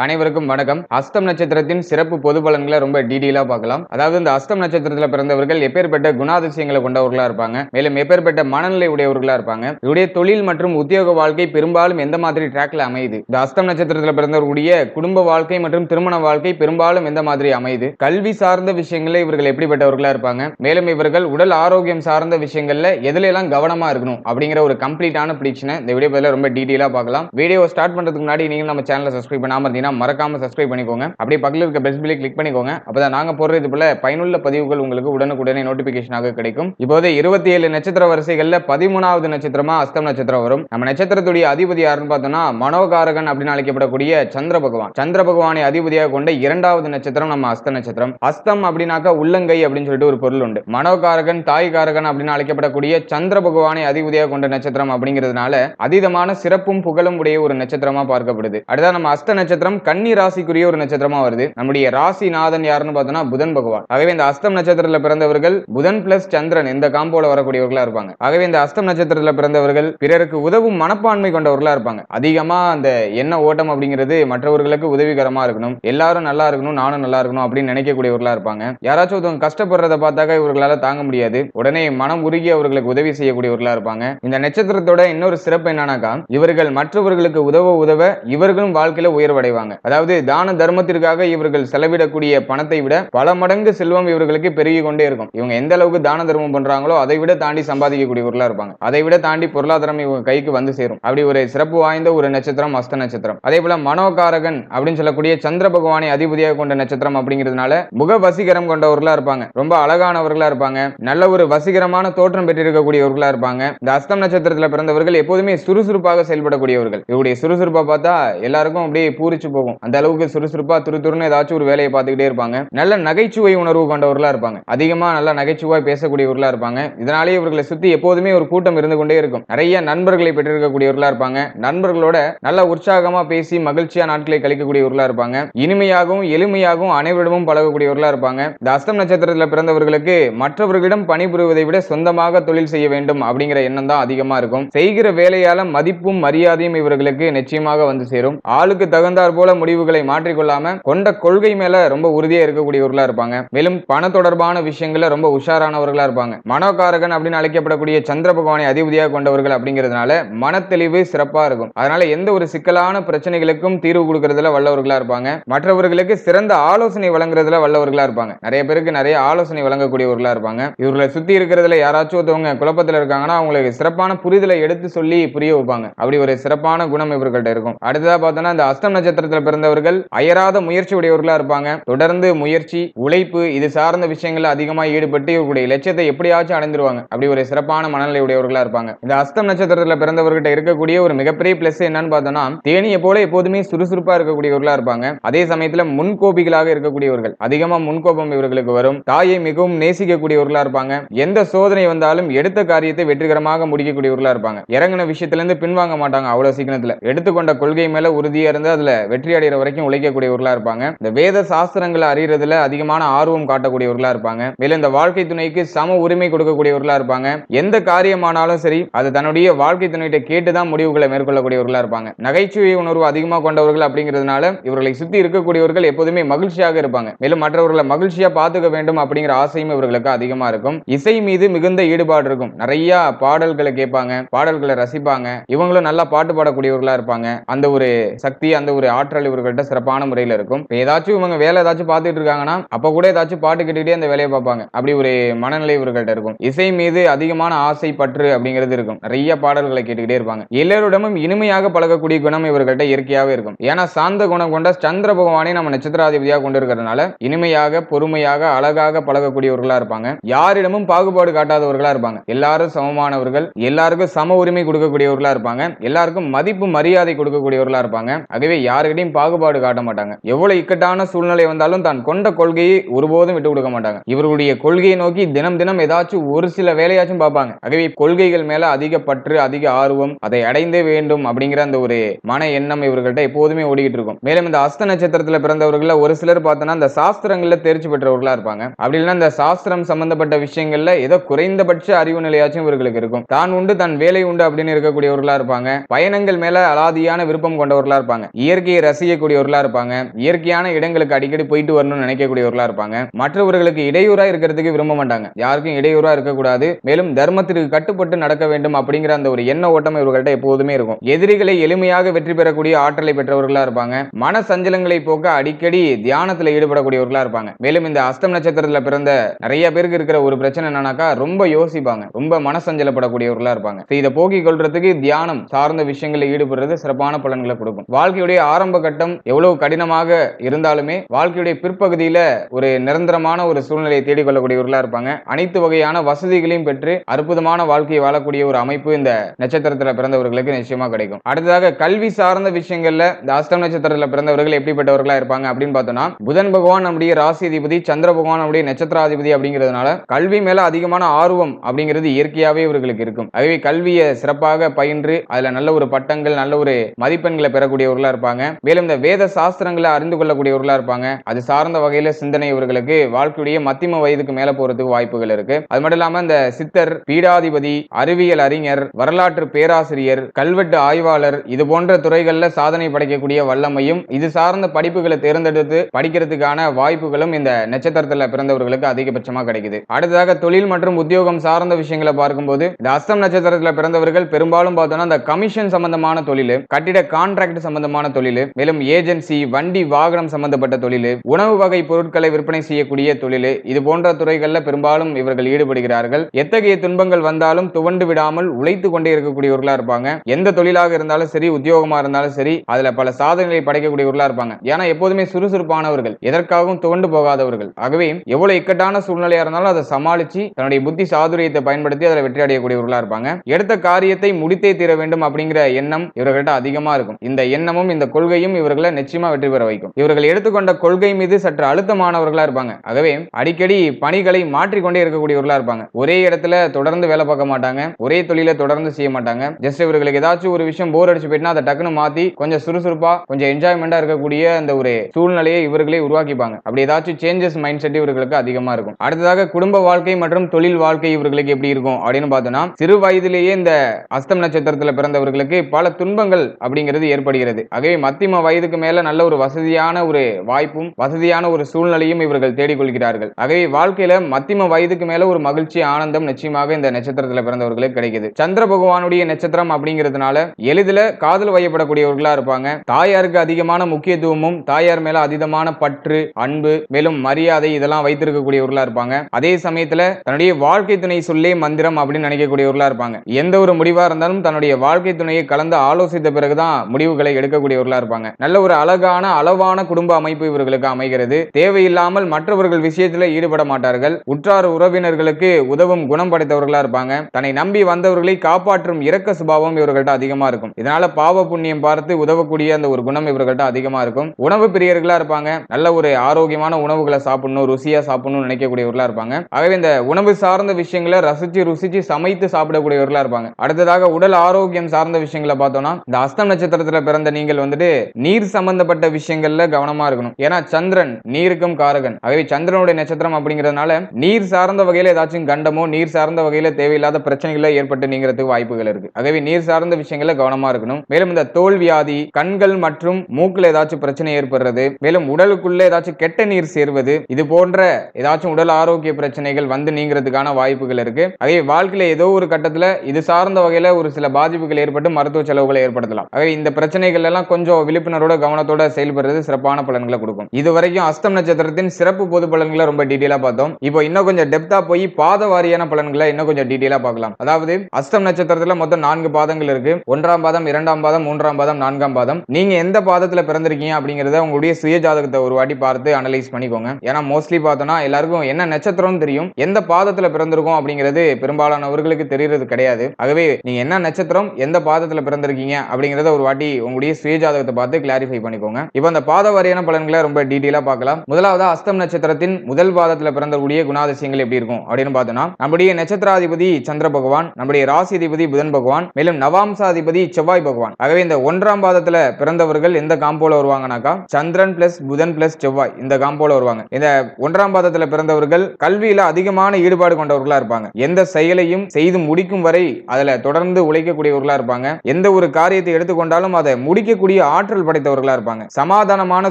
அனைவருக்கும் வணக்கம். அஸ்தம் நட்சத்திரத்தின் சிறப்பு பொது பலன்களை ரொம்ப டீடெயிலா பார்க்கலாம். அதாவது இந்த அஸ்தம் நட்சத்திரத்துல பிறந்தவர்கள் எப்பேற்பட்ட குணாதிசயங்களை கொண்டவர்களா இருப்பாங்க. மேலும் எப்பேற்பட்ட மனநிலை உடையவர்களா இருப்பாங்க. இவருடைய தொழில் மற்றும் உத்தியோக வாழ்க்கை பெரும்பாலும் எந்த மாதிரி ட்ராக்ல அமையுது? இந்த அஸ்தம் நட்சத்திரத்துல பிறந்தவர்களுடைய குடும்ப வாழ்க்கை மற்றும் திருமண வாழ்க்கை பெரும்பாலும் எந்த மாதிரி அமையுது? கல்வி சார்ந்த விஷயங்கள்ல இவர்கள் எப்படிப்பட்டவர்களா இருப்பாங்க? மேலும் இவர்கள் உடல் ஆரோக்கியம் சார்ந்த விஷயங்கள்ல எதுலாம் கவனமா இருக்கணும்? அப்படிங்கிற ஒரு கம்ப்ளீட்டான ப்ரிடிக்ஷனை இந்த வீடியோ ரொம்ப டீடெயிலா பார்க்கலாம். வீடியோ ஸ்டார்ட் பண்றதுக்கு முன்னாடி நீங்க நம்ம சேனலை சப்ஸ்கிரைப் பண்ணாம அப்படின்னா மறக்காம சப்ஸ்கிரைப் பண்ணிக்கோங்க. அப்படியே பக்கத்தில் இருக்க பெஸ்ட் பில்லை கிளிக் பண்ணிக்கோங்க. அப்பதான் நாங்க போடுற இது போல பயனுள்ள பதிவுகள் உங்களுக்கு உடனுக்குடனே நோட்டிபிகேஷனாக கிடைக்கும். இப்போது இருபத்தி ஏழு நட்சத்திர வரிசைகள்ல பதிமூணாவது நட்சத்திரமா அஸ்தம் நட்சத்திரம் வரும். நம்ம நட்சத்திரத்துடைய அதிபதி யாருன்னு பார்த்தோம்னா மனோகாரகன் அப்படின்னு அழைக்கப்படக்கூடிய சந்திர பகவான். சந்திர பகவானை அதிபதியாக கொண்ட இரண்டாவது நட்சத்திரம் நம்ம அஸ்த நட்சத்திரம். அஸ்தம் அப்படின்னாக்கா உள்ளங்கை அப்படின்னு சொல்லிட்டு ஒரு பொருள் உண்டு. மனோகாரகன் தாய்காரகன் அப்படின்னு அழைக்கப்படக்கூடிய சந்திர பகவானை அதிபதியாக கொண்ட நட்சத்திரம் அப்படிங்கிறதுனால அதீதமான சிறப்பும் புகழும் உடைய ஒரு நட்சத்திரமா பார்க்கப்படுது. அடுத்தா நம்ம அஸ்த நட்சத்திரம். கன்னி ராசிக்குரிய ஒரு நட்சத்திரமா வருது. நம்முடைய ராசிநாதன் யாருன்னு பார்த்தோம்னா புதன் பகவான். ஆகவே இந்த அஸ்தம் நட்சத்திரத்துல பிறந்தவர்கள் புதன் பிளஸ் சந்திரன் இந்த காம்போல வரக்கூடியவர்களா இருப்பாங்க. ஆகவே இந்த அஸ்தம் நட்சத்திரத்துல பிறந்தவர்கள் பிறருக்கு உதவும் மனப்பான்மை கொண்டவர்களா இருப்பாங்க. அதிகமா அந்த எண்ண ஓட்டம் அப்படிங்கிறது மற்றவர்களுக்கு உதவிகரமா இருக்கணும். எல்லாரும் நல்லா இருக்கணும் நானும் நல்லா இருக்கணும் அப்படின்னு நினைக்கக்கூடியவர்களா இருப்பாங்க. யாராச்சும் ஒருத்தவங்க கஷ்டப்படுறத பார்த்தாக்க இவர்களால தாங்க முடியாது. உடனே மனம் உருகி அவர்களுக்கு உதவி செய்யக்கூடியவர்களா இருப்பாங்க. இந்த நட்சத்திரத்தோட இன்னொரு சிறப்பு என்னன்னாக்கா இவர்கள் மற்றவர்களுக்கு உதவ உதவ இவர்களும் வாழ்க்கையில உயர்வடைவாங்க. அதாவது தான தர்மத்திற்காக இவர்கள் செலவிடக்கூடிய பணத்தை விட பல மடங்கு செல்வம் இவர்களுக்கு பெருகி கொண்டே இருக்கும். இவங்க எந்த அளவுக்கு தான தர்மம் பண்றாங்களோ அதை விட தாண்டி சம்பாதிக்கக்கூடியவர்களா இருப்பாங்க. அதை விட தாண்டி பொருளாதாரம் இவங்க கைக்கு வந்து சேரும். அப்படி ஒரு சிறப்பு வாய்ந்த ஒரு நட்சத்திரம் அஸ்த நட்சத்திரம். அதே போல மனோகாரகன் அப்படின்னு சொல்லக்கூடிய சந்திர பகவானை அதிபதியாக கொண்ட நட்சத்திரம் அப்படிங்கிறதுனால முக வசீகரம் கொண்டவர்களா இருப்பாங்க. ரொம்ப அழகானவர்களா இருப்பாங்க. நல்ல ஒரு வசீகரமான தோற்றம் பெற்றிருக்கக்கூடியவர்களா இருப்பாங்க. இந்த அஸ்தம் நட்சத்திரத்தில் பிறந்தவர்கள் எப்போதுமே சுறுசுறுப்பாக செயல்படக்கூடியவர்கள். இவருடைய சுறுசுறுப்பா பார்த்தா எல்லாருக்கும் அப்படியே பூரிச்சு போகும். அந்த அளவுக்கு சுறுசுறுப்பா துரு துருன்னு ஏதாச்சும் ஒரு வேலையை பார்த்துக்கிட்டே இருப்பாங்க. நல்ல நகைச்சுவை உணர்வு கொண்டவர்களா இருப்பாங்க. அதிகமா நல்ல நகைச்சுவாய் பேசக்கூடியவர்களா இருப்பாங்க. இதனாலேயே இவர்களை சுத்தி எப்போதுமே ஒரு கூட்டம் இருந்து கொண்டே இருக்கும். நிறைய நண்பர்களை பெற்றிருக்கக்கூடியவர்களா இருப்பாங்க. நண்பர்களோட நல்ல உற்சாகமா பேசி மகிழ்ச்சியா நாட்களை கழிக்கக்கூடியவர்களா இருப்பாங்க. இனிமையாகவும் எளிமையாகவும் அனைவரிடமும் பழகக்கூடியவர்களா இருப்பாங்க. இந்த அஸ்தம் நட்சத்திரத்துல பிறந்தவர்களுக்கு மற்றவர்களிடம் பணிபுரிவதை விட சொந்தமாக தொழில் செய்ய வேண்டும் அப்படிங்கிற எண்ணம் தான் அதிகமா இருக்கும். செய்கிற வேலையால மதிப்பும் மரியாதையும் இவர்களுக்கு நிச்சயமாக வந்து சேரும். ஆளுக்கு தகுந்தாற்போல் போல முடிவுகளை மாற்றிக்கொள்ளாம கொண்ட கொள்கை மேல ரொம்ப உறுதியா இருக்கக்கூடியவர்களா இருப்பாங்க. மேலும் பண தொடர்பான விஷயங்கள ரொம்ப உஷாரானவர்களா இருப்பாங்க. மனோகாரகன் அப்படின்னு அழைக்கப்படக்கூடிய சந்திர பகவானை அதிபதியாக கொண்டவர்கள் அப்படிங்கிறதுனால மனத்தெளிவு சிறப்பா இருக்கும். அதனால எந்த ஒரு சிக்கலான பிரச்சனைகளுக்கும் தீர்வு கொடுக்கறதுல வல்லவர்களா இருப்பாங்க. மற்றவர்களுக்கு சிறந்த ஆலோசனை வழங்குறதுல வல்லவர்களா இருப்பாங்க. நிறைய பேருக்கு நிறைய ஆலோசனை வழங்கக்கூடியவர்களா இருப்பாங்க. இவர்களை சுத்தி இருக்கிறதுல யாராச்சும் ஒருத்தவங்க குழப்பத்தில் இருக்காங்கன்னா அவங்களுக்கு சிறப்பான புரிதலை எடுத்து சொல்லி புரிய வைப்பாங்க. அப்படி ஒரு சிறப்பான குணம் இவர்கள்ட்ட இருக்கும். அடுத்ததா பார்த்தோம்னா இந்த அஸ்தம் நட்சத்திரத்துல பிறந்தவர்கள் அயராத முயற்சி உடையவர்களா இருப்பாங்க. தொடர்ந்து முயற்சி உழைப்பு இது சார்ந்த விஷயங்கள் அதிகமா ஈடுபட்டு இவர்களுடைய லட்சியத்தை எப்படியாச்சும் அடைந்துருவாங்க. அப்படி ஒரு சிறப்பான மனநிலை உடையவர்களா இருப்பாங்க. இந்த அஸ்தம் நட்சத்திரத்துல பிறந்தவர்கிட்ட இருக்கக்கூடிய ஒரு மிகப்பெரிய பிளஸ் என்னன்னு பார்த்தோம்னா தேனியை போல எப்போதுமே சுறுசுறுப்பா இருக்கக்கூடியவர்களா இருப்பாங்க. அதே சமயத்துல முன்கோபிகளாக இருக்கக்கூடியவர்கள் அதிகமா முன்கோபம் இவர்களுக்கு வரும். தாயை மிகவும் நேசிக்கக்கூடியவர்களா இருப்பாங்க. எந்த சோதனை வந்தாலும் எடுத்த காரியத்தை வெற்றிகரமாக முடிக்கக்கூடியவர்களா இருப்பாங்க. இறங்கின விஷயத்துல இருந்து பின்வாங்க மாட்டாங்க அவ்வளவு சீக்கிரத்துல. எடுத்துக்கொண்ட கொள்கை மேல உறுதியா இருந்து அதுல வெற்றி அடைகிற வரைக்கும் உழைக்கக்கூடியவர்களா இருப்பாங்க. இந்த வேத சாஸ்திரங்களை அறியறதுல அதிகமான ஆர்வம் காட்டக்கூடியவர்களா இருப்பாங்க. மேலும் இந்த வாழ்க்கை துணைக்கு சம உரிமை கொடுக்கக்கூடியவர்களா இருப்பாங்க. எந்த காரியமானாலும் சரி அது தன்னுடைய வாழ்க்கை துணைகிட்ட கேட்டுதான் முடிவுகளை மேற்கொள்ளக்கூடியவர்களா இருப்பாங்க. நகைச்சுவை உணர்வு அதிகமா கொண்டவர்கள் அப்படிங்கிறதுனால இவர்களை சுத்தி இருக்கக்கூடியவர்கள் எப்போதுமே மகிழ்ச்சியாக இருப்பாங்க. மேலும் மற்றவர்களை மகிழ்ச்சியா பாத்துக்க வேண்டும் அப்படிங்கிற ஆசையும் இவர்களுக்கு அதிகமா இருக்கும். இசை மீது மிகுந்த ஈடுபாடு இருக்கும். நிறைய பாடல்களை கேட்பாங்க பாடல்களை ரசிப்பாங்க. இவங்களும் நல்லா பாட்டு பாடக்கூடியவர்களா இருப்பாங்க. அந்த ஒரு சக்தி அந்த ஒரு ஆற்றல் இவர்கள்ட்ட சிறப்பான முறையில் இருக்கும். ஏதாச்சும் இவங்க வேலை ஏதாச்சும் பார்த்துட்டு இருக்காங்கன்னா அப்ப கூட ஏதாச்சும் பாட்டு கேட்டுக்கிட்டே அந்த வேலையை பார்ப்பாங்க. அப்படி ஒரு மனநிலை இவர்கள்ட்ட இருக்கும். இசை மீது அதிகமான ஆசை பற்று அப்படிங்கிறது இருக்கும். நிறைய பாடல்களை கேட்டுக்கிட்டே இருப்பாங்க. எல்லோரிடமும் இனிமையாக பழகக்கூடிய குணம் இவர்கள்ட்ட இயற்கையாகவே இருக்கும். ஏன்னா சாந்த குணம் கொண்ட சந்திர பகவானை நம்ம நட்சத்திராதிபதியாக கொண்டு இருக்கிறதுனால இனிமையாக பொறுமையாக அழகாக பழகக்கூடியவர்களா இருப்பாங்க. யாரிடமும் பாகுபாடு காட்டாதவர்களா இருப்பாங்க. எல்லாரும் சமமானவர்கள் எல்லாருக்கும் சம உரிமை கொடுக்கக்கூடியவர்களா இருப்பாங்க. எல்லாருக்கும் மதிப்பு மரியாதை கொடுக்கக்கூடியவர்களா இருப்பாங்க. ஆகவே யாருக்கிட்டையும் பாகுபாடு காட்ட மாட்டாங்க. எவ்வளவு இக்கட்டான சூழ்நிலை வந்தாலும் தான் கொண்ட கொள்கையை ஒருபோதும் விட்டு கொடுக்க மாட்டாங்க. இவர்களுடைய கொள்கையை நோக்கி தினம் தினம் ஏதாச்சும் ஒரு சில வேலையாச்சும் பார்ப்பாங்க. ஆகவே கொள்கைகள் மேல அதிக பற்று அதிக ஆர்வம் அதை அடைந்தே வேண்டும் அப்படிங்கிற அந்த ஒரு மன எண்ணம் இவர்கள்ட்ட எப்போதுமே ஓடிக்கிட்டு இருக்கும். மேலும் இந்த அஸ்த நட்சத்திரத்துல பிறந்தவர்கள ஒரு சிலர் பார்த்தோன்னா அந்த சாஸ்திரங்கள்ல தேர்ச்சி பெற்றவர்களா இருப்பாங்க. அப்படி இல்லைன்னா இந்த சாஸ்திரம் சம்பந்தப்பட்ட விஷயங்கள்ல ஏதோ குறைந்தபட்ச அறிவு நிலையாச்சும் இவர்களுக்கு இருக்கும். தான் உண்டு தன் வேலை உண்டு அப்படின்னு இருக்கக்கூடியவர்களா இருப்பாங்க. பயணங்கள் மேல அலாதியான விருப்பம் கொண்டவர்களா இருப்பாங்க. இயற்கையை ரசிக்கக்கூடியவர்களா இருப்பாங்க. இயற்கையான இடங்களுக்கு அடிக்கடி போயிட்டு வரணும்னு நினைக்கக்கூடியவர்களா இருப்பாங்க. மற்றவர்களுக்கு இடையூறா இருக்கிறதுக்கு விரும்ப மாட்டாங்க. யாருக்கும் இடையூறா இருக்கக்கூடாது. மேலும் தர்மத்திற்கு கட்டுப்பட்டு நடக்க வேண்டும் அப்படிங்கிற அந்த ஒரு எண்ண ஓட்டம் இவர்கள்ட்ட எப்போதுமே இருக்கும். எதிரிகளை எளிமையாக வெற்றி பெறக்கூடிய ஆற்றலை பெற்றவர்களா இருப்பாங்க. மன சஞ்சலங்களை போக்க அடிக்கடி தியானத்துல ஈடுபடக்கூடியவர்களா இருப்பாங்க. மேலும் இந்த அஸ்தம் நட்சத்திரத்துல பிறந்த நிறைய பேருக்கு இருக்கிற ஒரு பிரச்சனை என்னன்னாக்கா ரொம்ப யோசிப்பாங்க. ரொம்ப மனசஞ்சலப்படக்கூடியவர்களா இருப்பாங்க. இதை போக்கிக் கொள்றதுக்கு தியானம் சார்ந்த விஷயங்களில் ஈடுபடுறது சிறப்பான பலன்களை கொடுக்கும். வாழ்க்கையுடைய ஆரம்ப கட்டம் எவ்வளவு கடினமாக இருந்தாலுமே வாழ்க்கையுடைய பிற்பகுதியில ஒரு நிரந்தரமான ஒரு சூழ்நிலையை தேடிக்கொள்ளக்கூடியவர்களா இருப்பாங்க. அனைத்து வகையான வசதிகளையும் பெற்று அற்புதமான வாழ்க்கையை வாழக்கூடிய ஒரு அமைப்பு இந்த நட்சத்திரத்துல பிறந்தவர்களுக்கு நிச்சயமா கிடைக்கும். அடுத்ததாக கல்வி சார்ந்த விஷயங்கள்ல இந்த அஸ்தம் நட்சத்திரத்துல பிறந்தவர்கள் எப்படிப்பட்டவர்களா இருப்பாங்க அப்படின்னு பார்த்தோம்னா புதன் பகவான் நம்முடைய ராசி அதிபதி சந்திர பகவான் நம்முடைய நட்சத்திராதிபதி அப்படிங்கிறதுனால கல்வி மேல அதிகமான ஆர்வம் அப்படிங்கிறது இயற்கையாவே இவர்களுக்கு இருக்கும். ஆகவே கல்வியை சிறப்பாக பயின்று அதுல நல்ல ஒரு பட்டங்கள் நல்ல ஒரு மதிப்பெண்களை பெறக்கூடியவர்களா இருப்பாங்க. மேலும் இந்த வேத சாஸ்திரங்களை அறிந்து கொள்ளக்கூடியவர்களா இருப்பாங்க. அது சார்ந்த வகையில சிந்தனை இவர்களுக்கு வாழ்க்கையுடைய மத்தியம வயதுக்கு மேல போறதுக்கு வாய்ப்புகள் இருக்கு. அது மட்டும் இல்லாம இந்த சித்தர் பீடாதிபதி அறிவியல் அறிஞர் வரலாற்று பேராசிரியர் கல்வெட்டு ஆய்வாளர் இது போன்ற துறைகள்ல சாதனை படைக்கக்கூடிய வல்லமையும் இது சார்ந்த படிப்புகளை தேர்ந்தெடுத்து படிக்கிறதுக்கான வாய்ப்புகளும் இந்த நட்சத்திரத்துல பிறந்தவர்களுக்கு அதிகபட்சமா கிடைக்குது. அடுத்ததாக தொழில் மற்றும் உத்தியோகம் சார்ந்த விஷயங்களை பார்க்கும்போது இந்த அஸ்தம் நட்சத்திரத்துல பிறந்தவர்கள் பெரும்பாலும் பார்த்தோம்னா இந்த கமிஷன் சம்பந்தமான தொழில் கட்டிட கான்ட்ராக்ட் சம்பந்தமான தொழில் மேலும் ஏஜென்சி வண்டி வாகனம் சம்பந்தப்பட்ட தொழில் உணவு வகை பொருட்களை விற்பனை செய்யக்கூடிய தொழில் இது போன்ற துறைகளில் பெரும்பாலும் இவர்கள் ஈடுபடுகிறார்கள். எத்தகைய துன்பங்கள் வந்தாலும் துவண்டு விடாமல் உழைத்து கொண்டே இருக்கக்கூடியவர்களா இருப்பாங்க. எந்த தொழிலாக இருந்தாலும் சரி உத்தியோகமா இருந்தாலும் சரி அதுல பல சாதனைகளை படைக்கக்கூடியவர்களா இருப்பாங்க. ஏன்னா எப்போதுமே சுறுசுறுப்பானவர்கள் எதற்காகவும் துவண்டு போகாதவர்கள். ஆகவே எவ்வளவு இக்கட்டான சூழ்நிலையா இருந்தாலும் அதை சமாளிச்சு தன்னுடைய புத்தி சாதுரியத்தை பயன்படுத்தி அதில் வெற்றி அடையக்கூடியவர்களா இருப்பாங்க. எடுத்த காரியத்தை முடித்தே தீர வேண்டும் அப்படிங்கிற எண்ணம் இவர்கள்ட்ட அதிகமா இருக்கும். இந்த எண்ணமும் இந்த கொள்கை கொள்கையும் இவர்களை நிச்சயமா வெற்றி பெற வைக்கும். இவர்கள் எடுத்துக்கொண்ட கொள்கை மீது சற்று அழுத்தமானவர்களா இருப்பாங்க. ஆகவே அடிக்கடி பணிகளை மாற்றிக்கொண்டே இருக்கக்கூடியவர்களா இருப்பாங்க. ஒரே இடத்துல தொடர்ந்து வேலை பார்க்க மாட்டாங்க. ஒரே தொழிலை தொடர்ந்து செய்ய மாட்டாங்க. ஜஸ்ட் இவர்களுக்கு ஏதாச்சும் ஒரு விஷயம் போர் அடிச்சு போயிட்டுனா அதை டக்குன்னு மாத்தி கொஞ்சம் சுறுசுறுப்பா கொஞ்சம் என்ஜாய்மெண்டா இருக்கக்கூடிய அந்த ஒரு சூழ்நிலையை இவர்களே உருவாக்கிப்பாங்க. அப்படி ஏதாச்சும் சேஞ்சஸ் மைண்ட் செட் இவர்களுக்கு அதிகமா இருக்கும். அடுத்ததாக குடும்ப வாழ்க்கை மற்றும் தொழில் வாழ்க்கை இவர்களுக்கு எப்படி இருக்கும் அப்படின்னு பார்த்தோம்னா சிறு வயதிலேயே இந்த அஸ்தம் நட்சத்திரத்தில் பிறந்தவர்களுக்கு பல துன்பங்கள் அப்படிங்கிறது ஏற்படுகிறது. ஆகவே மத்திம வயதுக்கு மேல நல்ல ஒரு வசதியான ஒரு வாய்ப்பும் வசதியான ஒரு சூழ்நிலையும் இவர்கள் தேடிக்கொள்கிறார்கள். ஆகவே வாழ்க்கையில மத்தியம வயதுக்கு மேல ஒரு மகிழ்ச்சி ஆனந்தம் நிச்சயமாக இந்த நட்சத்திரத்துல பிறந்தவர்களுக்கு கிடைக்குது. சந்திர பகவானுடைய நட்சத்திரம் அப்படிங்கிறதுனால எளிதில் காதல் வயப்படக்கூடியவர்களா இருப்பாங்க. தாயாருக்கு அதிகமான முக்கியத்துவமும் தாயார் மேல அதீதமான பற்று அன்பு மேலும் மரியாதை இதெல்லாம் வைத்திருக்கக்கூடியவர்களா இருப்பாங்க. அதே சமயத்துல தன்னுடைய வாழ்க்கை துணை சொல்லே மந்திரம் அப்படின்னு நினைக்கக்கூடியவர்களா இருப்பாங்க. எந்த ஒரு முடிவா இருந்தாலும் தன்னுடைய வாழ்க்கை துணையை கலந்து ஆலோசித்த பிறகுதான் முடிவுகளை எடுக்கக்கூடியவர்களா இருப்பாங்க. நல்ல ஒரு அழகான அளவான குடும்ப அமைப்பு இவர்களுக்கு அமைகிறது. தேவையில்லாமல் மற்றவர்கள் விஷயத்துல ஈடுபட மாட்டார்கள். உற்றார் உறவினர்களுக்கு உதவும் குணம் படைத்தவர்களா இருப்பாங்க. தன்னை நம்பி வந்தவர்களை காப்பாற்றும் இரக்க சுபாவம் இவர்கள்ட்ட அதிகமா இருக்கும். இதனால பாவ புண்ணியம் பார்த்து உதவக்கூடிய அந்த ஒரு குணம் இவர்கள்ட்ட அதிகமா இருக்கும். உணவு பிரியர்களா இருப்பாங்க. நல்ல ஒரு ஆரோக்கியமான உணவுகளை சாப்பிடணும் ருசியா சாப்பிடணும்னு நினைக்கக்கூடியவர்களா இருப்பாங்க. ஆகவே இந்த உணவு சார்ந்த விஷயங்களை ரசிச்சு ருசிச்சு சமைத்து சாப்பிடக்கூடியவர்களா இருப்பாங்க. அடுத்ததாக உடல் ஆரோக்கியம் சார்ந்த விஷயங்களை பார்த்தோம்னா இந்த அஸ்தம் நட்சத்திரத்துல பிறந்த நீங்கள் வந்துட்டு நீர் சம்பந்தப்பட்ட விஷயங்கள்ல கவனமா இருக்கணும். ஏன்னா சந்திரன் நீருக்கும் காரகன். ஆகவே சந்திரனுடைய நட்சத்திரம் அப்படிங்கிறதுனால நீர் சார்ந்த வகையில ஏதாச்சும் கண்டமோ நீர் சார்ந்த வகையில தேவையில்லாத பிரச்சனைகளை ஏற்பட்டு நீங்கிறதுக்கு வாய்ப்புகள் இருக்கு. ஆகவே நீர் சார்ந்த விஷயங்கள்ல கவனமா இருக்கணும். மேலும் இந்த தோல் வியாதி கண்கள் மற்றும் மூக்குல ஏதாச்சும் பிரச்சனை ஏற்படுறது மேலும் உடலுக்குள்ள ஏதாச்சும் கெட்ட நீர் சேர்வது இது போன்ற ஏதாச்சும் உடல் ஆரோக்கிய பிரச்சனைகள் வந்து நீங்கிறதுக்கான வாய்ப்புகள் இருக்கு. ஆகவே வாழ்க்கையில ஏதோ ஒரு கட்டத்துல இது சார்ந்த வகையில ஒரு சில பாதிப்புகள் ஏற்பட்டு மருத்துவ செலவுகளை ஏற்படுத்தலாம். ஆகவே இந்த பிரச்சனைகள் எல்லாம் கொஞ்சம் விழிப்புணர்வோட கவனத்தோட செயல்படுறது சிறப்பான பலன்களை கொடுக்கும். இது வரைக்கும் அஸ்தம் நட்சத்திரத்தின் சிறப்பு பொது பலன்களை ரொம்ப டீட்டெயிலா பார்த்தோம். இப்போ இன்னும் கொஞ்சம் டெப்தா போய் பாத வாரியான பலன்களை இன்னும் கொஞ்சம் டீட்டெயிலா பார்க்கலாம். அதாவது அஸ்தம் நட்சத்திரத்துல மொத்தம் நான்கு பாதங்கள் இருக்கு. ஒன்றாம் பாதம் இரண்டாம் பாதம் மூன்றாம் பாதம் நான்காம் பாதம். நீங்க எந்த பாதத்துல பிறந்திருக்கீங்க அப்படிங்கறத உங்களுடைய சுய ஜாதகத்தை ஒரு வாட்டி பார்த்து அனலைஸ் பண்ணிக்கோங்க. ஏன்னா மோஸ்ட்லி பார்த்தோம்னா எல்லாருக்கும் என்ன நட்சத்திரம் தெரியும். எந்த பாதத்துல பிறந்திருக்கோம் அப்படிங்கிறது பெரும்பாலானவர்களுக்கு தெரியறது கிடையாது. ஆகவே நீங்க என்ன நட்சத்திரம் எந்த பாதத்துல பிறந்திருக்கீங்க அப்படிங்கறத ஒரு வாட்டி உங்களுடைய சுய ஜாதகத்தை பார்த்து கிளாரிஃபை பண்ணிக்கோங்க. இப்போ அந்த பாத வாரியான பலன்களை ரொம்ப டீட்டெயிலாக பார்க்கலாம். முதலாவது அஸ்தம் நட்சத்திரத்தின் முதல் பாதத்தில் பிறந்தக்கூடிய குணாதிசயங்கள் எப்படி இருக்கும் அப்படின்னு பார்த்தோம்னா நம்முடைய நட்சத்திராதிபதி சந்திர பகவான் நம்முடைய ராசிதிபதி புதன் பகவான் மேலும் நவாம்சாதிபதி செவ்வாய் பகவான். ஆகவே இந்த ஒன்றாம் பாதத்தில் பிறந்தவர்கள் எந்த காம்போல வருவாங்கனாக்கா சந்திரன் பிளஸ் புதன் பிளஸ் செவ்வாய் இந்த காம்போல வருவாங்க. இந்த ஒன்றாம் பாதத்தில் பிறந்தவர்கள் கல்வியில அதிகமான ஈடுபாடு கொண்டவர்களா இருப்பாங்க. எந்த செயலையும் செய்து முடிக்கும் வரை அதில் தொடர்ந்து உழைக்கக்கூடியவர்களா இருப்பாங்க. எந்த ஒரு காரியத்தை எடுத்துக்கொண்டாலும் அதை முடிக்கக்கூடிய ஆற்றல் ஆற்றல் படைத்தவர்களா இருப்பாங்க. சமாதானமான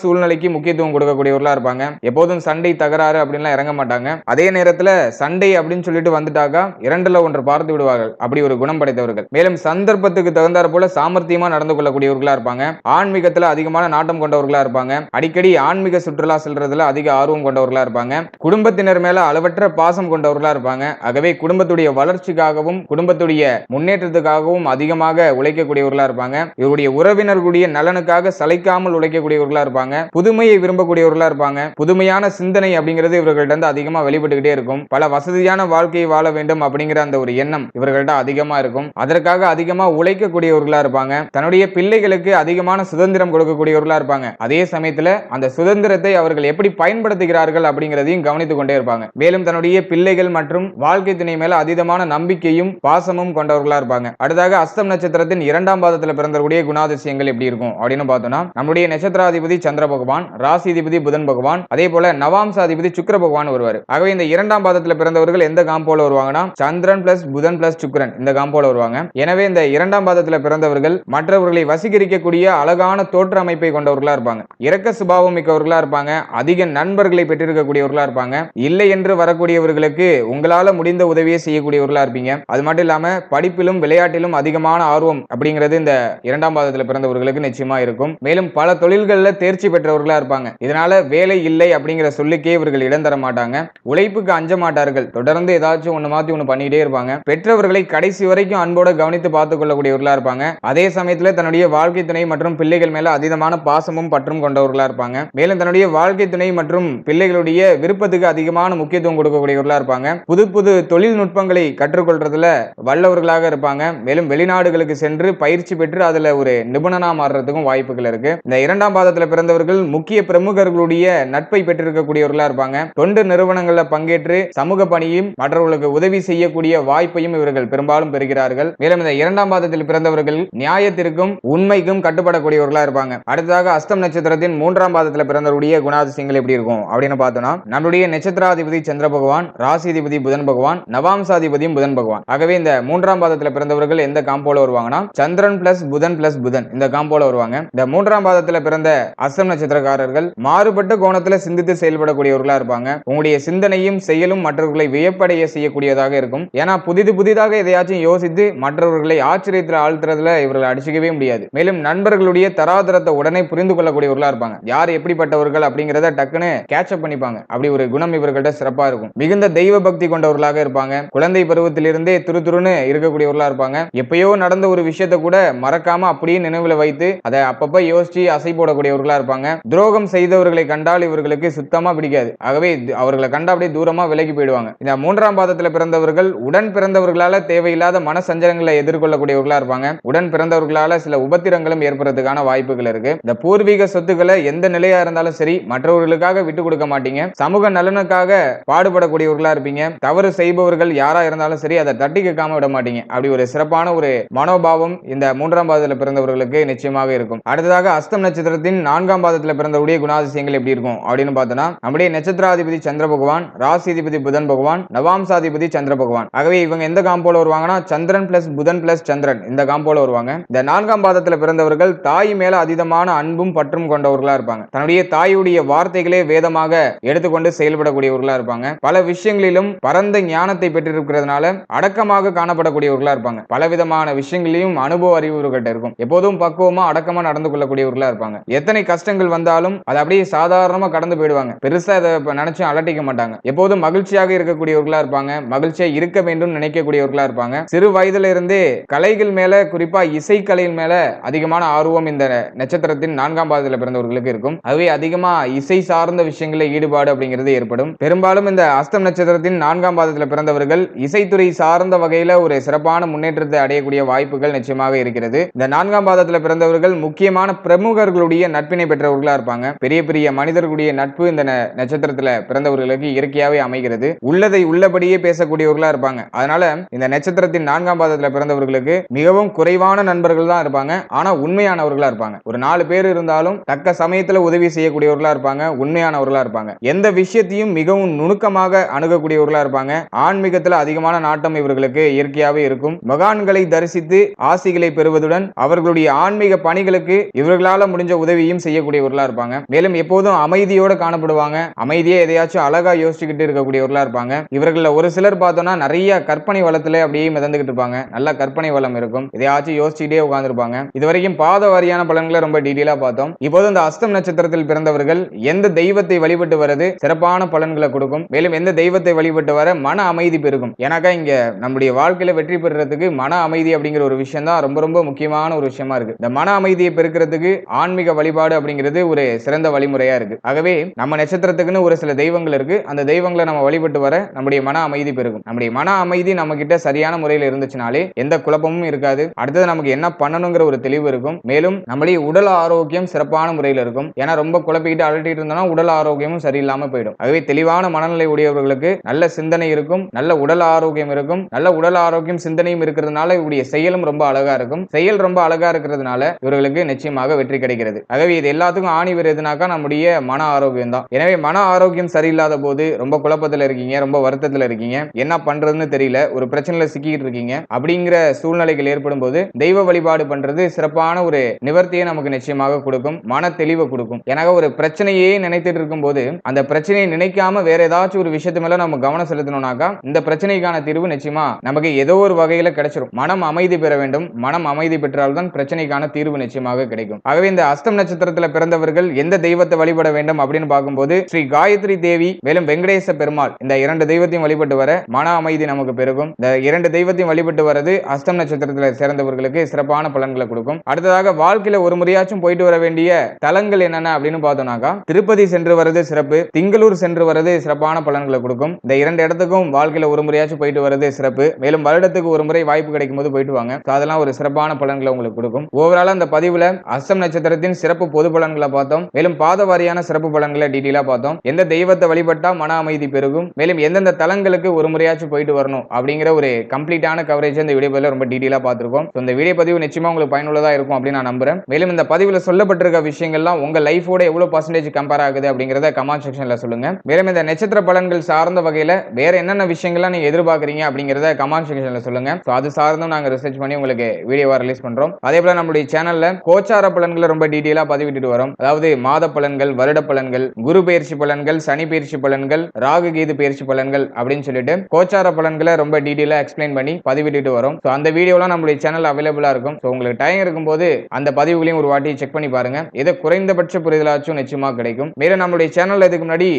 சூழ்நிலைக்கு முக்கியத்துவம் கொடுக்கக்கூடியவர்களா இருப்பாங்க. எப்போதும் சண்டை தகராறு அப்படின்லாம் இறங்க மாட்டாங்க. அதே நேரத்துல சண்டை அப்படின்னு சொல்லிட்டு வந்துட்டாக்கா இரண்டுல ஒன்று பார்த்து விடுவார்கள். அப்படி ஒரு குணம் படைத்தவர்கள். மேலும் சந்தர்ப்பத்துக்கு தகுந்தாற் போல சாமர்த்தியமா நடந்து கொள்ளக்கூடியவர்களா இருப்பாங்க. ஆன்மீகத்துல அதிகமான நாட்டம் கொண்டவர்களா இருப்பாங்க. அடிக்கடி ஆன்மீக சுற்றுலா செல்றதுல அதிக ஆர்வம் கொண்டவர்களா இருப்பாங்க. குடும்பத்தினர் மேல அளவற்ற பாசம் கொண்டவர்களா இருப்பாங்க. ஆகவே குடும்பத்துடைய வளர்ச்சிக்காகவும் குடும்பத்துடைய முன்னேற்றத்துக்காகவும் அதிகமாக உழைக்கக்கூடியவர்களா இருப்பாங்க. இவருடைய உறவினர்களுடைய நலனுக்கு மக்களுக்காக சளைக்காமல் உழைக்கக்கூடியவர்களா இருப்பாங்க. புதுமையை விரும்பக்கூடியவர்களா இருப்பாங்க. புதுமையான சிந்தனை அப்படிங்கிறது இவர்கள்ட்ட இருந்து அதிகமா வெளிப்பட்டுக்கிட்டே இருக்கும். பல வசதியான வாழ்க்கையை வாழ வேண்டும் அப்படிங்கிற அந்த ஒரு எண்ணம் இவர்கள்ட்ட அதிகமா இருக்கும். அதற்காக அதிகமா உழைக்கக்கூடியவர்களா இருப்பாங்க. தன்னுடைய பிள்ளைகளுக்கு அதிகமான சுதந்திரம் கொடுக்கக்கூடியவர்களா இருப்பாங்க. அதே சமயத்துல அந்த சுதந்திரத்தை அவர்கள் எப்படி பயன்படுத்துகிறார்கள் அப்படிங்கிறதையும் கவனித்துக் கொண்டே இருப்பாங்க. மேலும் தன்னுடைய பிள்ளைகள் மற்றும் வாழ்க்கை துணை மேல அதீதமான நம்பிக்கையும் பாசமும் கொண்டவர்களா இருப்பாங்க. அடுத்தாக அஸ்தம் நட்சத்திரத்தின் இரண்டாம் பாதத்தில் பிறந்தக்கூடிய குணாதிசயங்கள் எப்படி இருக்கும்? அப்படின்னு பார்த்தோம்னா நம்முடைய நட்சத்திராதிபதி சந்திர பகவான் ராசிதிபதி புதன் பகவான் அதே போல நவாம்சாதிபதி சுக்கர பகவான் வருவார். ஆகவே இந்த இரண்டாம் பாதத்தில் பிறந்தவர்கள் எந்த காம்போல வருவாங்கன்னா சந்திரன் பிளஸ் புதன் பிளஸ் சுக்கரன் இந்த காம்போல வருவாங்க. எனவே இந்த இரண்டாம் பாதத்தில் பிறந்தவர்கள் மற்றவர்களை வசீகரிக்கக்கூடிய அழகான தோற்ற அமைப்பை கொண்டவர்களா இருப்பாங்க. இரக்க சுபாவம் மிக்கவர்களா இருப்பாங்க. அதிக நண்பர்களை பெற்றிருக்கக்கூடியவர்களா இருப்பாங்க. இல்லை என்று வரக்கூடியவர்களுக்கு உங்களால முடிந்த உதவியை செய்யக்கூடியவர்களா இருப்பீங்க. அது மட்டும் இல்லாம படிப்பிலும் விளையாட்டிலும் அதிகமான ஆர்வம் அப்படிங்கிறது இந்த இரண்டாம் பாதத்தில் பிறந்தவர்களுக்கு நிச்சயமா இருக்கும். மேலும் பல தொழில்களில் தேர்ச்சி பெற்றவர்களா இருப்பாங்க. இதனால வேலை இல்லை அப்படிங்கிற சொல்லுக்கே இவர்கள் இடம் தர மாட்டாங்க. உழைப்புக்கு அஞ்ச மாட்டார்கள். தொடர்ந்து ஏதாச்சும் ஒண்ணு மாத்தி ஒண்ணு பண்ணிட்டே இருப்பாங்க. பெற்றவர்களை கடைசி வரைக்கும் அன்போட கவனித்து பார்த்துக் கொள்ளக்கூடியவர்களா இருப்பாங்க. அதே சமயத்துல தன்னுடைய வாழ்க்கை துணை மற்றும் பிள்ளைகள் மேல அதீதமான பாசமும் பற்றும் கொண்டவர்களா இருப்பாங்க. மேலும் தன்னுடைய வாழ்க்கை துணை மற்றும் பிள்ளைகளுடைய விருப்பத்துக்கு அதிகமான முக்கியத்துவம் கொடுக்கக்கூடியவர்களா இருப்பாங்க. புது புது தொழில்நுட்பங்களை கற்றுக்கொள்றதுல வல்லவர்களாக இருப்பாங்க. மேலும் வெளிநாடுகளுக்கு சென்று பயிற்சி பெற்று அதுல ஒரு நிபுணனா மாறுறதுக்கும் வாய்ப்புகள் இருக்கு. இந்த இரண்டாம் பாதத்துல பிறந்தவர்கள் முக்கிய பிரமுகர்களுடைய நட்பை பெற்றிருக்கக்கூடியவர்களா இருப்பாங்க. தொண்டு நிறுவனங்கள்ல பங்கேற்று சமூக பணியும் மற்றவர்களுக்கு உதவி செய்யக்கூடிய வாய்ப்பையும் இவர்கள் பெரும்பாலும் பெறுகிறார்கள். மேலும் இந்த இரண்டாம் பாதத்தில் பிறந்தவர்கள் நியாயத்திற்கும் உண்மைக்கும் கட்டுப்படக்கூடியவர்களா இருப்பாங்க. அடுத்ததாக அஸ்தம் நட்சத்திரத்தின் மூன்றாம் பாதத்தில் பிறந்தவருடைய குணாதிசயங்கள் எப்படி இருக்கும் அப்படின்னு பார்த்தோம்னா நம்முடைய நட்சத்திராதிபதி சந்திர பகவான் ராசிதிபதி புதன் பகவான் நவாம்சாதிபதியும் புதன் பகவான். ஆகவே இந்த மூன்றாம் பாதத்தில் பிறந்தவர்கள் எந்த காம்போல வருவாங்கன்னா சந்திரன் பிளஸ் புதன் பிளஸ் புதன் இந்த காம்போல வருவாங்க. இந்த மூன்றாம் பாதத்துல பிறந்த அஸ்தம் நட்சத்திரக்காரர்கள் மாறுபட்ட கோணத்துல சிந்தித்து செயல்படக்கூடியவர்களா இருப்பாங்க. உங்களுடைய சிந்தனையும் செயலும் மற்றவர்களை வியப்படைய செய்யக்கூடியதாக இருக்கும். ஏன்னா புதிது புதிதாக எதையாச்சும் யோசித்து மற்றவர்களை ஆச்சரியத்தில் ஆழ்த்துறதுல இவர்கள் அடிச்சுக்கவே முடியாது. மேலும் நண்பர்களுடைய தராதரத்தை உடனே புரிந்து கொள்ளக்கூடியவர்களா இருப்பாங்க. யார் எப்படிப்பட்டவர்கள் அப்படிங்கிறத டக்குன்னு கேட்சப் பண்ணிப்பாங்க. அப்படி ஒரு குணம் இவர்கள்ட்ட சிறப்பா இருக்கும். மிகுந்த தெய்வ பக்தி கொண்டவர்களாக இருப்பாங்க. குழந்தை பருவத்திலிருந்தே துரு துருன்னு இருக்கக்கூடியவர்களா இருப்பாங்க. எப்பயோ நடந்த ஒரு விஷயத்தை கூட மறக்காம அப்படியே நினைவுல வைத்து அதை அப்பப்போ யோசிச்சு அசை போடக்கூடியவர்களா இருப்பாங்க. துரோகம் செய்தவர்களை கண்டால் இவர்களுக்கு சுத்தமா பிடிக்காது. ஆகவே அவர்களை கண்டா அப்படியே தூரமா விலகி போயிடுவாங்க. இந்த மூன்றாம் பாதத்துல பிறந்தவர்கள் உடன் பிறந்தவர்களால தேவையில்லாத மன சஞ்சலங்களை எதிர்கொள்ளக்கூடியவர்களா இருப்பாங்க. உடன் பிறந்தவர்களால சில உபத்திரங்களும் ஏற்படுறதுக்கான வாய்ப்புகள் இருக்கு. இந்த பூர்வீக சொத்துக்களை எந்த நிலையா இருந்தாலும் சரி மற்றவர்களுக்காக விட்டு கொடுக்க மாட்டீங்க. சமூக நலனுக்காக பாடுபடக்கூடியவர்களா இருப்பீங்க. தவறு செய்பவர்கள் யாரா இருந்தாலும் சரி அதை தட்டி கேட்காம விட மாட்டீங்க. அப்படி ஒரு சிறப்பான ஒரு மனோபாவம் இந்த மூன்றாம் பாதத்துல பிறந்தவர்களுக்கு நிச்சயமாக இருக்கும். இருக்கும். அடுத்ததாக அஸ்தம் நட்சத்திரத்தின் நான்காம் பாதத்துல பிறந்தவருடைய குணாதிசயங்கள் எப்படி இருக்கும்? அப்படின்னு பார்த்தோம்னா நம்முடைய நட்சத்திராதிபதி சந்திர பகவான் ராசிதிபதி புதன் பகவான் நவாம்சாதிபதி சந்திர பகவான். ஆகவே இவங்க எந்த காம்போல வருவாங்கன்னா சந்திரன் பிளஸ் புதன் பிளஸ் சந்திரன் இந்த காம்போல வருவாங்க. இந்த நான்காம் பாதத்தில் பிறந்தவர்கள் தாய் மேல அதீதமான அன்பும் பற்றும் கொண்டவர்களா இருப்பாங்க. தன்னுடைய தாயுடைய வார்த்தைகளே வேதமாக எடுத்துக்கொண்டு செயல்படக்கூடியவர்களா இருப்பாங்க. பல விஷயங்களிலும் பரந்த ஞானத்தை பெற்றிருக்கிறதுனால அடக்கமாக காணப்படக்கூடியவர்களா இருப்பாங்க. பலவிதமான விஷயங்களிலும் அனுபவ அறிவு இருக்கும். எப்போதும் பக்குவமா அடக்கமா நடந்து கொள்ளக்கூடியவர்களா இருப்பாங்க. எத்தனை கஷ்டங்கள் வந்தாலும் அதை அப்படியே சாதாரணமா கடந்து போயிடுவாங்க. பெருசா அதை நினைச்சு அலட்டிக்க மாட்டாங்க. எப்போதும் மகிழ்ச்சியாக இருக்கக்கூடியவர்களா இருப்பாங்க. மகிழ்ச்சியா இருக்க வேண்டும் நினைக்கக்கூடியவர்களா இருப்பாங்க. சிறு வயதுல இருந்தே கலைகள் மேல குறிப்பா இசைக்கலையின் மேல அதிகமான ஆர்வம் இந்த நட்சத்திரத்தின் நான்காம் பாதத்துல பிறந்தவர்களுக்கு இருக்கும். அதுவே அதிகமா இசை சார்ந்த விஷயங்களில் ஈடுபாடு அப்படிங்கிறது ஏற்படும். பெரும்பாலும் இந்த அஸ்தம் நட்சத்திரத்தின் நான்காம் பாதத்துல பிறந்தவர்கள் இசைத்துறை சார்ந்த வகையில ஒரு சிறப்பான முன்னேற்றத்தை அடையக்கூடிய வாய்ப்புகள் நிச்சயமாக இருக்கிறது. இந்த நான்காம் பாதத்துல பிறந்தவர்கள் முக்கியமான பிரமுகர்களுடைய நட்பினை பெற்றவர்களா இருப்பாங்க. பெரிய பெரிய மனிதர்களுடைய நட்பு இந்த நட்சத்திரத்தில் நட்சத்திரத்துல பிறந்தவர்களுக்கு இயற்கையாவே அமைகிறது. உள்ளதை உள்ளபடியே பேசக்கூடியவர்களா இருப்பாங்க. அதனால இந்த நட்சத்திரத்தின் நான்காம் பாதத்துல பிறந்தவர்களுக்கு மிகவும் குறைவான நண்பர்கள் தான் இருப்பாங்க. ஆனா உண்மையானவர்களா இருப்பாங்க. ஒரு நாலு பேர் இருந்தாலும் தக்க சமயத்துல உதவி செய்யக்கூடியவர்களா இருப்பாங்க. உண்மையானவர்களா இருப்பாங்க. எந்த விஷயத்தையும் மிகவும் நுணுக்கமாக அணுகக்கூடியவர்களா இருப்பாங்க. ஆன்மீகத்துல அதிகமான நாட்டம் இவர்களுக்கு இயற்கையாவே இருக்கும். மகான்களை தரிசித்து ஆசிகளை பெறுவதுடன் அவர்களுடைய ஆன்மீக பணிகளுக்கு பிறருக்கு இவர்களால முடிஞ்ச உதவியும் செய்யக்கூடியவர்களா இருப்பாங்க. மேலும் எப்போதும் அமைதியோட காணப்படுவாங்க. அமைதியே எதையாச்சும் அழகா யோசிச்சுக்கிட்டு இருக்கக்கூடியவர்களா இருப்பாங்க. இவர்கள ஒரு சிலர் பார்த்தோம்னா நிறைய கற்பனை வளத்துல அப்படியே மிதந்துகிட்டு இருப்பாங்க. நல்ல கற்பனை வளம் இருக்கும். எதையாச்சும் யோசிச்சுட்டே உட்கார்ந்துருப்பாங்க. இது வரைக்கும் பாத வாரியான பலன்களை ரொம்ப டீடெயிலா பார்த்தோம். இப்போது இந்த அஸ்தம் நட்சத்திரத்தில் பிறந்தவர்கள் எந்த தெய்வத்தை வழிபட்டு வரது சிறப்பான பலன்களை கொடுக்கும். மேலும் எந்த தெய்வத்தை வழிபட்டு வர மன அமைதி பெருகும். ஏன்னாக்கா இங்க நம்முடைய வாழ்க்கையில வெற்றி பெறுறதுக்கு மன அமைதி அப்படிங்கிற ஒரு விஷயம் தான் ரொம்ப ரொம்ப முக்கியமான ஒரு விஷயமா இருக்கு. இந்த மன அமைதியை பெருக்கிறதுக்கு ஆன்மீக வழிபாடு அப்படிங்கிறது ஒரு சிறந்த வழிமுறையா இருக்கு. ஆகவே நம்ம நட்சத்திரத்துக்குன்னு ஒரு சில தெய்வங்கள் இருக்கு. அந்த தெய்வங்களை நம்ம வழிபட்டு வர நம்முடைய மன அமைதி பெருகும். நம்முடைய மன அமைதி நம்ம கிட்ட சரியான முறையில் இருந்துச்சுனாலே எந்த குழப்பமும் இருக்காது. அடுத்தது நமக்கு என்ன பண்ணணுங்கிற ஒரு தெளிவு இருக்கும். மேலும் நம்முடைய உடல் ஆரோக்கியம் சிறப்பான முறையில் இருக்கும். ஏன்னா ரொம்ப குழப்பிக்கிட்டு அழட்டிட்டு இருந்தோம்னா உடல் ஆரோக்கியமும் சரியில்லாம போயிடும். ஆகவே தெளிவான மனநிலை உடையவர்களுக்கு நல்ல சிந்தனை இருக்கும். நல்ல உடல் ஆரோக்கியம் இருக்கும். நல்ல உடல் ஆரோக்கியம் சிந்தனையும் இருக்கிறதுனால இவருடைய செயலும் ரொம்ப அழகா இருக்கும். செயல் ரொம்ப அழகா இருக்கிறதுனால இவர்களுக்கு நிச்சயமாக வெற்றி கிடைக்கிறது. ஆகவே இது எல்லாத்துக்கும் ஆணி வருதுனாக்கா நம்முடைய மன ஆரோக்கியம் தான் எனவே மன ஆரோக்கியம் சரியில்லாத போது ரொம்ப குழப்பத்துல இருக்கீங்க ரொம்ப வருத்தத்துல இருக்கீங்க. என்ன பண்றதுன்னு தெரியல ஒரு பிரச்சனையில சிக்கிட்டு இருக்கீங்க. அப்படிங்கிற சூழ்நிலைகள் ஏற்படும் போது தெய்வ வழிபாடு பண்றது சிறப்பான ஒரு நிவர்த்தியை நமக்கு நிச்சயமாக கொடுக்கும் மன தெளிவை கொடுக்கும். எனக்கு ஒரு பிரச்சனையே நினைத்துட்டு இருக்கும் போது அந்த பிரச்சனையை நினைக்காம வேற ஏதாச்சும் ஒரு விஷயத்து மேல நம்ம கவனம் செலுத்தணும்னாக்கா இந்த பிரச்சனைக்கான தீர்வு நிச்சயமா நமக்கு ஏதோ ஒரு வகையில கிடைச்சிடும் மனம் அமைதி பெற வேண்டும். மனம் அமைதி பெற்றால்தான் பிரச்சனைக்கான தீர்வு நிச்சயமா அதிகமாக கிடைக்கும். ஆகவே இந்த அஸ்தம் நட்சத்திரத்துல பிறந்தவர்கள் எந்த தெய்வத்தை வழிபட வேண்டும் அப்படின்னு பார்க்கும்போது ஸ்ரீ காயத்ரி தேவி மேலும் வெங்கடேச பெருமாள் இந்த இரண்டு தெய்வத்தையும் வழிபட்டு வர மன அமைதி நமக்கு பெருகும். இந்த இரண்டு தெய்வத்தையும் வழிபட்டு வரது அஸ்தம் நட்சத்திரத்துல சேர்ந்தவர்களுக்கு சிறப்பான பலன்களை கொடுக்கும். அடுத்ததாக வாழ்க்கையில ஒரு முறையாச்சும் போயிட்டு வர வேண்டிய தலங்கள் என்னென்ன அப்படின்னு பார்த்தோம்னாக்கா திருப்பதி சென்று வரது சிறப்பு திங்களூர் சென்று வரது சிறப்பான பலன்களை கொடுக்கும். இந்த இரண்டு இடத்துக்கும் வாழ்க்கையில ஒரு முறையாச்சும் போயிட்டு வரது சிறப்பு. மேலும் வருடத்துக்கு ஒரு முறை வாய்ப்பு கிடைக்கும் போது போயிட்டு வாங்க. அதெல்லாம் ஒரு சிறப்பான பலன்களை உங்களுக்கு கொடுக்கும். ஓவரால் அந்த பதிவு பதிவுல அஸ்தம் நட்சத்திரத்தின் சிறப்பு பொது பலன்களை பார்த்தோம். மேலும் பாத வாரியான சிறப்பு பலன்களை டீட்டெயிலா பார்த்தோம். எந்த தெய்வத்தை வழிபட்டா மன அமைதி பெருகும்? மேலும் எந்தெந்த தலங்களுக்கு ஒரு முறையாச்சும் போயிட்டு வரணும் அப்படிங்கிற ஒரு கம்ப்ளீட்டான கவரேஜ் இந்த வீடியோ பதிவில் ரொம்ப டீட்டெயிலா பார்த்திருக்கோம். இந்த வீடியோ பதிவு நிச்சயமா உங்களுக்கு பயனுள்ளதா இருக்கும் அப்படின்னு நான் நம்புறேன். மேலும் இந்த பதிவுல சொல்லப்பட்டிருக்க விஷயங்கள்லாம் உங்க லைஃபோட எவ்வளவு பர்சன்டேஜ் கம்பேர் ஆகுது அப்படிங்கறத கமெண்ட் செக்ஷன்ல சொல்லுங்க. மேலும் இந்த நட்சத்திர பலன்கள் சார்ந்த வகையில வேற என்னென்ன விஷயங்கள்லாம் நீங்க எதிர்பார்க்குறீங்க அப்படிங்கறத கமெண்ட் செக்ஷன்ல சொல்லுங்க. So அது சார்ந்தும் நாங்க ரிசர்ச் பண்ணி உங்களுக்கு வீடியோவா ரிலீஸ் பண்றோம். அதே போல நம்மளுடைய சேனல்ல கோச்சார பலன்களை ரொம்ப டீட்டெயிலா பதிவிட்டுட்டு வரோம். அதாவது மாத பலன்கள் வருட பலன்கள் குரு பயிற்சி பலன்கள் சனி பயிற்சி பலன்கள் ராகு கீது பயிற்சி பலன்கள் அப்படின்னு சொல்லிட்டு கோச்சார பலன்களை ரொம்ப டீட்டெயிலா எக்ஸ்பிளைன் பண்ணி பதிவிட்டுட்டு வரோம். ஸோ அந்த வீடியோலாம் நம்மளுடைய சேனல் அவைலபிளா இருக்கும். ஸோ உங்களுக்கு டைம் இருக்கும்போது அந்த பதிவுகளையும் ஒரு வாட்டி செக் பண்ணி பாருங்க. இதை குறைந்தபட்ச புரிதலாச்சும் நிச்சயமா கிடைக்கும். மேலும் நம்மளுடைய சேனல் இதுக்கு முன்னாடி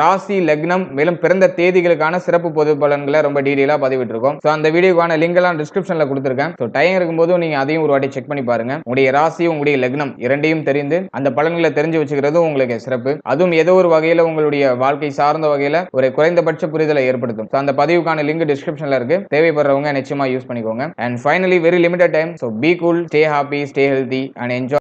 ராசி லக்னம் மேலும் பிறந்த தேதிகளுக்கான சிறப்பு பொது பலன்களை ரொம்ப டீட்டெயிலா பதிவிட்டிருக்கோம். ஸோ அந்த வீடியோக்கான லிங்க் எல்லாம் டிஸ்கிரிப்ஷன்ல கொடுத்துருக்கேன். ஸோ டைம் இருக்கும்போது நீங்க அதையும் ஒரு வாட்டி செக் பண்ணி பாருங்க. உங்களுடைய ராசி உங்களுடைய லக்னம் இரண்டையும் தெரிந்து அந்த பலன்களை தெரிஞ்சு வச்சுக்கிறது உங்களுக்கு சிறப்பு. அதுவும் ஏதோ ஒரு வகையில உங்களுடைய வாழ்க்கை சார்ந்த வகையில ஒரு குறைந்தபட்ச புரிதலை ஏற்படுத்தும். அந்த பதிவுக்கான லிங்க் டிஸ்கிரிப்ஷன்ல இருக்கு. தேவைப்படுறவங்க நிச்சயமா யூஸ் பண்ணிக்கோங்க. And finally very limited time so be cool stay happy stay healthy and enjoy